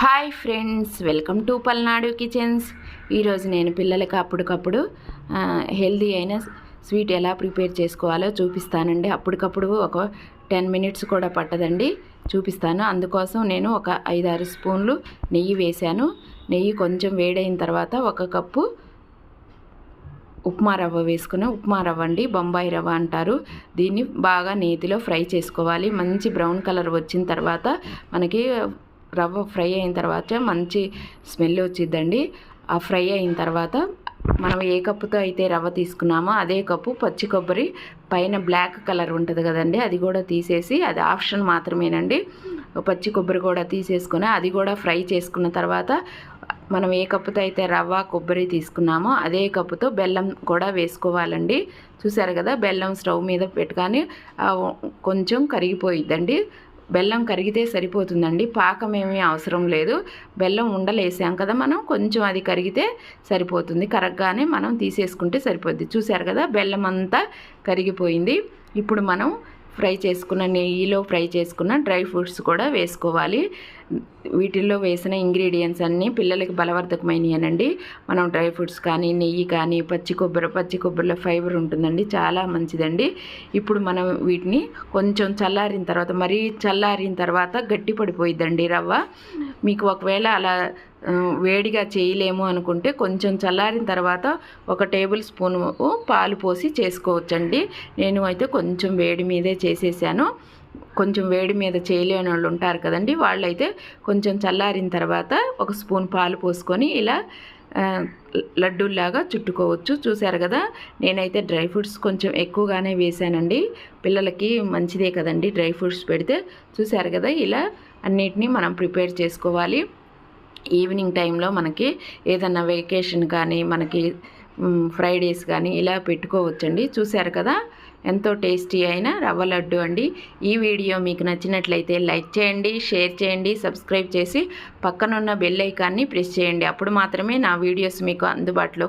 Hi friends welcome to Palnadu kitchens. ఈరోజు నేను పిల్లలకి అప్పటికప్పుడు హెల్దీ అయిన స్వీట్ ఎలా ప్రిపేర్ చేసుకోవాలో చూపిస్తానండి. అప్పటికప్పుడు ఒక టెన్ మినిట్స్ కూడా పట్టదండి చూపిస్తాను. అందుకోసం నేను ఒక ఐదారు స్పూన్లు నెయ్యి వేశాను. నెయ్యి కొంచెం వేడైన తర్వాత ఒక కప్పు ఉప్మా రవ్వ వేసుకుని ఉప్మా రవ్వ అండి బొంబాయి రవ్వ అంటారు. దీన్ని బాగా నేతిలో ఫ్రై చేసుకోవాలి. మంచి బ్రౌన్ కలర్ వచ్చిన తర్వాత మనకి రవ్వ ఫ్రై అయిన తర్వాత మంచి స్మెల్ వచ్చిద్దండి. ఆ ఫ్రై అయిన తర్వాత మనం ఏ కప్పుతో అయితే రవ్వ తీసుకున్నామో అదే కప్పు పచ్చి కొబ్బరి పైన బ్లాక్ కలర్ ఉంటుంది కదండి అది కూడా తీసేసి అది ఆప్షన్ మాత్రమేనండి. పచ్చి కొబ్బరి కూడా తీసేసుకొని అది కూడా ఫ్రై చేసుకున్న తర్వాత మనం ఏ కప్పుతో అయితే రవ్వ కొబ్బరి తీసుకున్నామో అదే కప్పుతో బెల్లం కూడా వేసుకోవాలండి. చూసారు కదా బెల్లం స్టవ్ మీద పెట్టుకొని కొంచెం కరిగిపోయిద్దండి. బెల్లం కరిగితే సరిపోతుందండి. పాకం ఏమీ అవసరం లేదు. బెల్లం ఉండలేసాం కదా మనం కొంచెం అది కరిగితే సరిపోతుంది. కరగ్గానే మనం తీసేసుకుంటే సరిపోద్ది. చూసారు కదా బెల్లం అంతా కరిగిపోయింది. ఇప్పుడు మనం ఫ్రై చేసుకున్న నెయ్యిలో ఫ్రై చేసుకున్న డ్రై ఫ్రూట్స్ కూడా వేసుకోవాలి. వీటిల్లో వేసిన ఇంగ్రీడియంట్స్ అన్నీ పిల్లలకి బలవర్ధకమైనవి మనం డ్రై ఫ్రూట్స్ కానీ నెయ్యి కానీ పచ్చి కొబ్బరి పచ్చి కొబ్బరిలో ఫైబర్ ఉంటుందండి. చాలా మంచిదండి. ఇప్పుడు మనం వీటిని కొంచెం చల్లారిన తర్వాత మరీ చల్లారిన తర్వాత గట్టి పడిపోయిద్దండి రవ్వ. మీకు ఒకవేళ అలా వేడిగా చేయలేము అనుకుంటే కొంచెం చల్లారిన తర్వాత ఒక టేబుల్ స్పూన్ పాలు పోసి చేసుకోవచ్చండి. నేను అయితే కొంచెం వేడి మీదే చేసేసాను. కొంచెం వేడి మీద చేయలేని వాళ్ళు ఉంటారు కదండి. వాళ్ళైతే కొంచెం చల్లారిన తర్వాత ఒక స్పూన్ పాలు పోసుకొని ఇలా లడ్డూల్లాగా చుట్టుకోవచ్చు. చూశారు కదా నేనైతే డ్రై ఫ్రూట్స్ కొంచెం ఎక్కువగానే వేసానండి పిల్లలకి మంచిదే కదండి డ్రై ఫ్రూట్స్ పెడితే. చూశారు కదా ఇలా అన్నిటినీ మనం ప్రిపేర్ చేసుకోవాలి. ఈవినింగ్ టైంలో మనకి ఏదన్నా వెకేషన్ కానీ మనకి ఫ్రైడేస్ కానీ ఇలా పెట్టుకోవచ్చండి. చూశారు కదా? ఎంతో టేస్టీ అయిన రవ్వ లడ్డు అండి. ఈ వీడియో మీకు నచ్చినట్లయితే లైక్ చేయండి షేర్ చేయండి సబ్స్క్రైబ్ చేసి పక్కనున్న బెల్ ఐకాన్ని ప్రెస్ చేయండి. అప్పుడు మాత్రమే నా వీడియోస్ మీకు అందుబాటులో